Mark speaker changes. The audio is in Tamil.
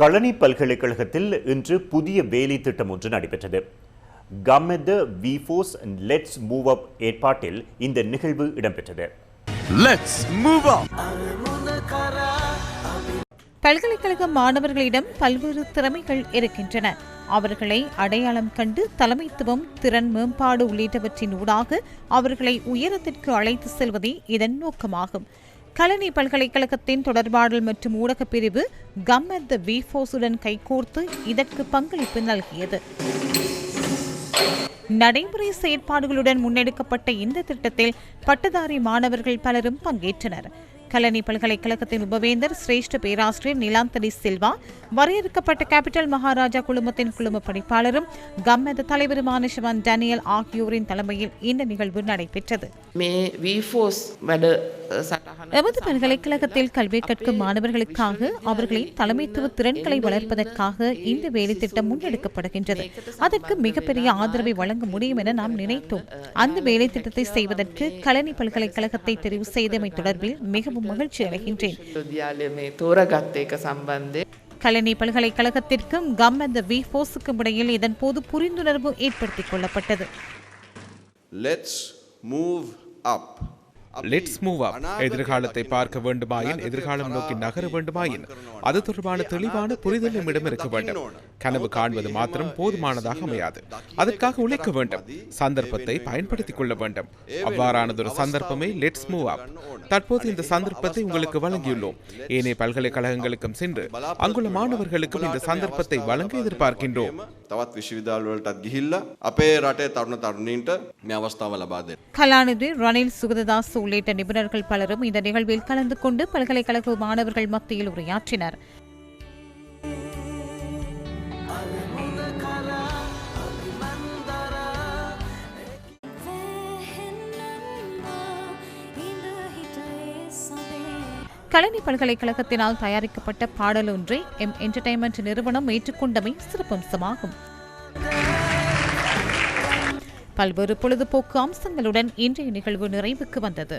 Speaker 1: களனி பல்கலைக்கழகத்தில் இன்று புதிய வேலை திட்டம் ஒன்று நடைபெற்றது. கம்மெத விஃபோஸ் லெட்ஸ் மூவ் அப் ஏற்பாட்டில் இந்த நிகழ்வு இடம்பெற்றது.
Speaker 2: Let's move up.
Speaker 3: பல்கலைக்கழக மாணவர்களிடம் பல்வேறு திறமைகள் இருக்கின்றன. அவர்களை அடையாளம் கண்டு தலைமைத்துவம் திறன் மேம்பாடு உள்ளிட்டவற்றின் ஊடாக அவர்களை உயரத்திற்கு அழைத்து செல்வதே இதன் நோக்கமாகும். கலனி பல்கலைக்கழகத்தின் தொடர்பாடல் மற்றும் ஊடகப் பிரிவு கம் அட் த விஃபோஸுடன் கைகோர்த்து இதற்கு பங்களிப்பு நல்கியது. நடைமுறை செயற்பாடுகளுடன் முன்னெடுக்கப்பட்ட இந்த திட்டத்தில் பட்டதாரி மாணவர்கள் பலரும் பங்கேற்றனர். கலனி பல்கலைக்கழகத்தின் உபவேந்தர் சிரேஷ்ட பேராசிரியர் நிலாந்தனி சில்வா வரையறுக்கப்பட்ட கேபிட்டல் மகாராஜா குழுமத்தின் குழும பணிப்பாளரும் கம்மெத தலைவருமான சிவன் டேனியல் ஆகியோரின் தலைமையில் இந்த நிகழ்வு நடைபெற்றது. எமது பல்கலைக்கழகத்தில் கல்வி கற்கும் மாணவர்களுக்காக அவர்களின் தலைமைத்துவ திறன்களை வளர்ப்பதற்காக இந்த வேலைத்திட்டம் முன்னெடுக்கப்படுகின்றது. அதற்கு மிகப்பெரிய ஆதரவை வழங்க முடியும் என நாம் நினைத்தோம். அந்த வேலைத்திட்டத்தை செய்வதற்கு கலனி பல்கலைக்கழகத்தை தெரிவு செய்தமை தொடர்பில் மிகவும் மிகவும் மகிழ்ச்சி அடைகின்றேன். கலனி பல்கலைக்கழகத்திற்கும் கம் அந்த வி ஃபோர்ஸுக்கும் இடையில் இதன் போது புரிந்துணர்வு ஏற்படுத்தி கொள்ளப்பட்டது.
Speaker 4: Let's move up
Speaker 2: let's move up எதிர்காலத்தை பார்க்க வேண்டுமாயின் எதிர்காலம் நோக்கி நகர வேண்டுமாயின் அது தொடர்பான தெளிவான புரிதல் நம்மிடம் இருக்க வேண்டும் கனவு காண்பது மாத்திரம் போதுமானதாக அமையாது அதற்காக உழைக்க வேண்டும் சந்தர்ப்பத்தை பயன்படுத்திக் கொள்ள வேண்டும் அவ்வாறானதொரு சந்தர்ப்பமே லெட்ஸ் மூவ் அப் தற்போது இந்த சந்தர்ப்பத்தை உங்களுக்கு வழங்கியுள்ளோம் ஏனைய பல்கலைக்கழகங்களுக்கும் சென்று அங்குள்ள மாணவர்களுக்கும் இந்த சந்தர்ப்பத்தை வழங்க எதிர்பார்க்கின்றோம்
Speaker 4: තවත් විශ්වවිද්‍යාල වලටත් ගිහිල්ලා අපේ රටේ තරුණ තරුණීන්ට මේ අවස්ථාව ලබා දෙන්න.
Speaker 3: கலாநிதி ரணில் சுகததாஸ் உள்ளிட்ட நிபுணர்கள் பலரும் இந்த நிகழ்வில் கலந்து கொண்டு பல்கலைக்கழக மாணவர்கள் மத்தியில் உரையாற்றினர் கலனி பல்கலைக்கழகத்தினால் தயாரிக்கப்பட்ட பாடலொன்றை எம் என்டர்டைன்மெண்ட் நிறுவனம் ஏற்றுக்கொண்டமை சிறப்பம்சமாகும் பல்வேறு பொழுதுபோக்கு அம்சங்களுடன் இன்றைய நிகழ்வு நிறைவுக்கு வந்தது.